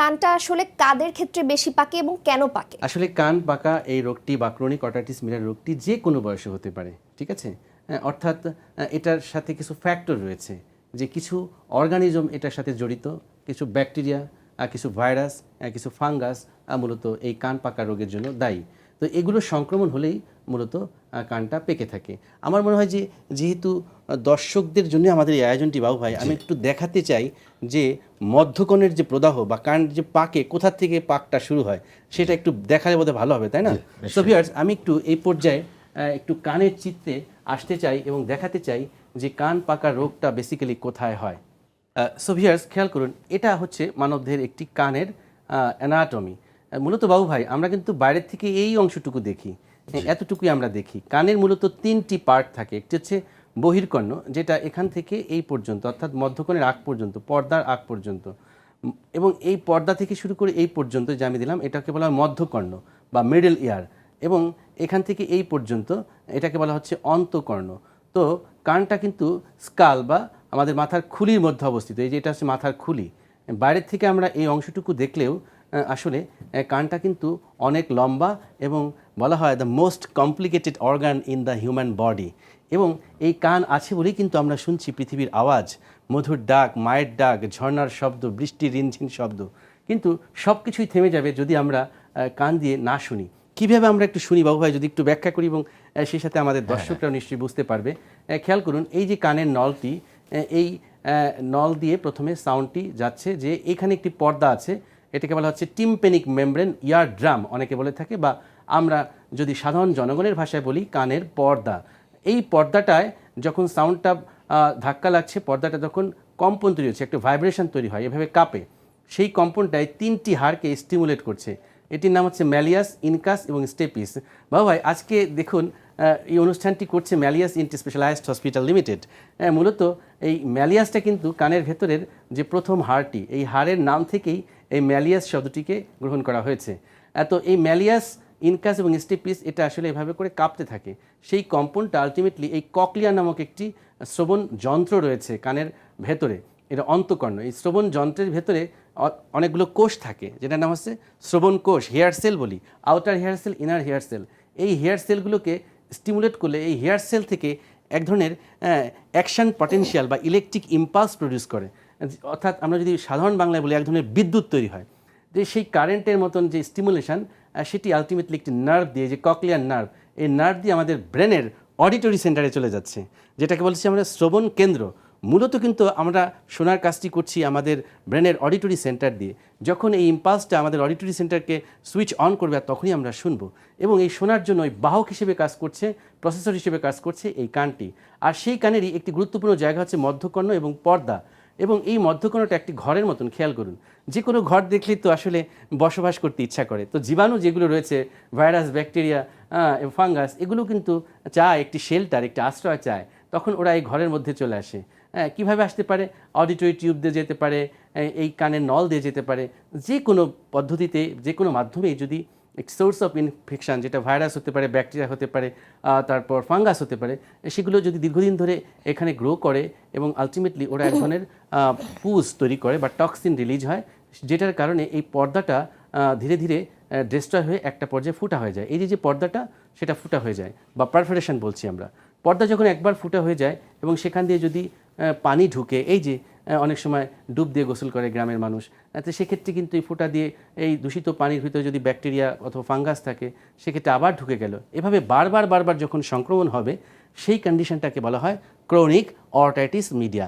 কানটা আসলে কাদের ক্ষেত্রে বেশি পাকে এবং কেন পাকে? আসলে কান পাকা, এই রোগটি বা ক্রনিক অটাইটিস মিলার রোগটি যে কোনো বয়সে হতে পারে, ঠিক আছে? অর্থাৎ এটার সাথে কিছু ফ্যাক্টর রয়েছে, যে কিছু অর্গানিজম এটার সাথে জড়িত, কিছু ব্যাকটেরিয়া কিছু ভাইরাস কিছু ফাঙ্গাস মূলত এই কান পাকা রোগের জন্য দায়ী। তো এগুলো সংক্রমণ হলেই মূলত কানটা পেকে থাকে। আমার মনে হয় যে যেহেতু দর্শকদের জন্য আমাদের এই আয়োজনটি বাবু ভাই আমি একটু দেখাতে চাই যে মধ্যকণের যে প্রদাহ বা কান যে পাকে কোথা থেকে পাকটা শুরু হয় সেটা একটু দেখালে বোধহয় ভালো হবে তাই না? সো ভিউয়ার্স আমি একটু এই পর্যায়ে একটু কানের চিত্তে আসতে চাই এবং দেখাতে চাই যে কান পাকা রোগটা বেসিক্যালি কোথায় হয়। সো ভিউয়ার্স খেয়াল করুন এটা হচ্ছে মানবদের একটি কানের অ্যানাটমি মূলত বাবু ভাই আমরা কিন্তু বাইরের থেকে এই অংশটুকু দেখি এতটুকুই আমরা দেখি। কানের মূলত তিনটি পার্ট থাকে একটি হচ্ছে বহির্কর্ণ যেটা এখান থেকে এই পর্যন্ত অর্থাৎ মধ্যকর্ণের আগ পর্যন্ত পর্দার আগ পর্যন্ত। এবং এই পর্দা থেকে শুরু করে এই পর্যন্ত যে আমি দিলাম এটাকে বলা হয় মধ্যকর্ণ বা মিডল ইয়ার এবং এখান থেকে এই পর্যন্ত এটাকে বলা হচ্ছে অন্তকর্ণ। তো কানটা কিন্তু স্কাল বা আমাদের মাথার খুলির মধ্যে অবস্থিত এই যে এটা হচ্ছে মাথার খুলি। বাইরের থেকে আমরা এই অংশটুকু দেখলেও আসলে কানটা কিন্তু অনেক লম্বা এবং বলা হয় the most complicated organ in the human body এবং এই কান আছে বলেই কিন্তু আমরা শুনছি পৃথিবীর আওয়াজ মধুর ডাক মায়ের ডাক ঝর্ণার শব্দ বৃষ্টির রিনঝিন শব্দ। কিন্তু সব কিছুই থেমে যাবে যদি আমরা কান দিয়ে না শুনি। কীভাবে আমরা একটু শুনি বাবু ভাই যদি একটু ব্যাখ্যা করি এবং সেই সাথে আমাদের দর্শকরাও নিশ্চয়ই বুঝতে পারবে। খেয়াল করুন এই যে কানের নলটি এই নল দিয়ে প্রথমে সাউন্ডটি যাচ্ছে যে এখানে একটি পর্দা আছে এটাকে বলা হচ্ছে টিম্পেনিক মেমব্রেন ইয়ার ড্রাম, অনেকে বলে থাকে, বা আমরা যদি সাধারণ জনগণের ভাষায় বলি, কানের পর্দা। এই পর্দাটায় যখন সাউন্ডটা ধাক্কা লাগছে, পর্দাটা যখন কম্পন তৈরি হচ্ছে, একটা ভাইব্রেশন তৈরি হয়, এভাবে কাঁপে। সেই কম্পনটায় তিনটি হাড়কে স্টিমুলেট করছে। এটির নাম হচ্ছে ম্যালিয়াস, ইনকাস এবং স্টেপিস। বাবু ভাই, আজকে দেখুন এই অনুষ্ঠানটি করছে Malleus ENT specialized hospital limited. মূলত এই ম্যালিয়াসটা কিন্তু কানের ভেতরের যে প্রথম হাড়টি, এই হাড়ের নাম থেকেই এই ম্যালিয়াস শব্দটিকে গ্রহণ করা হয়েছে। এত এই ম্যালিয়াস, ইনকাস এবং স্টেপিস এটা আসলে এভাবে করে কাঁপতে থাকে। সেই কম্পনটা আলটিমেটলি এই ককলিয়া নামক একটি শ্রবণ যন্ত্র রয়েছে কানের ভেতরে। এটা অন্তকর্ণ। এই শ্রবণ যন্ত্রের ভেতরে অনেকগুলো কোষ থাকে, যেটার নাম হচ্ছে শ্রবণ কোষ, হেয়ার সেল বলি। Outer hair cell, inner hair cell. এই হেয়ার সেলগুলোকে স্টিমুলেট করলে এই হেয়ার সেল থেকে এক ধরনের অ্যাকশন পটেনশিয়াল বা ইলেকট্রিক ইম্পালস প্রডিউস করে। অর্থাৎ আমরা যদি সাধারণ বাংলায় বলি, এক ধরনের বিদ্যুৎ তৈরি হয়, যে সেই কারেন্টের মতন যে স্টিমুলেশন সেটি আলটিমেটলি একটি নার্ভ দিয়ে, যে ককলিয়ার নার্ভ এই নার্ভ দিয়ে আমাদের ব্রেনের অডিটরি সেন্টারে চলে যাচ্ছে। যেটাকে বলছি আমরা শ্রবণ কেন্দ্র। মূলত কিন্তু আমরা শোনার কাজটি করছি আমাদের ব্রেনের অডিটরি সেন্টার দিয়ে। যখন এই ইম্পালসটা আমাদের অডিটরি সেন্টারকে সুইচ অন করবে, আর তখনই আমরা শুনব। এবং এই শোনার জন্য ওই বাহক হিসেবে কাজ করছে প্রসেসর হিসেবে কাজ করছে এই কানটি। আর সেই কানেরই একটি গুরুত্বপূর্ণ জায়গা হচ্ছে মধ্যকর্ণ এবং পর্দা। এবং এই মধ্যকোণটা একটি ঘরের মতন, খেয়াল করুন। যে কোনো ঘর দেখলেই তো আসলে বসবাস করতে ইচ্ছা করে। তো জীবাণু যেগুলো রয়েছে, ভাইরাস, ব্যাকটেরিয়া ফাঙ্গাস, এগুলো কিন্তু চায় একটি শেল্টার, একটি আশ্রয় চায়। তখন ওরা এই ঘরের মধ্যে চলে আসে। হ্যাঁ কীভাবে আসতে পারে? অডিটরি টিউব দিয়ে যেতে পারে, এই কানের নল দিয়ে যেতে পারে। যে কোনো পদ্ধতিতে যে কোনো মাধ্যমেই যদি সোর্স অফ ইনফেকশন যেটা ভাইরাস হতে পারে ব্যাকটেরিয়া হতে পারে তারপর ফাঙ্গাস হতে পারে, সেগুলো যদি দীর্ঘদিন ধরে এখানে গ্রো করে এবং আলটিমেটলি ওরা এক ধরনের পুজ তৈরি করে বা টক্সিন রিলিজ হয়, যেটার কারণে এই পর্দাটা ধীরে ধীরে ডিস্ট্রয় হয়ে একটা পর্যায়ে ফুটা হয়ে যায়। এই যে পর্দাটা, সেটা ফুটা হয়ে যায় বা পারফোরেশন বলছি আমরা। পর্দা যখন একবার ফুটা হয়ে যায় এবং সেখান দিয়ে যদি পানি ঢুকে, এই যে অনেক সময় ডুব দিয়ে গোসল করে গ্রামের মানুষ। তো সেক্ষেত্রে কিন্তু এই ফোঁটা দিয়ে এই দূষিত পানির ভিতরে যদি ব্যাকটেরিয়া অথবা ফাঙ্গাস থাকে, সেক্ষেত্রে আবার ঢুকে গেল। এভাবে বারবার বারবার যখন সংক্রমণ হবে, সেই কন্ডিশনটাকে বলা হয় ক্রনিক অর্টাইটিস মিডিয়া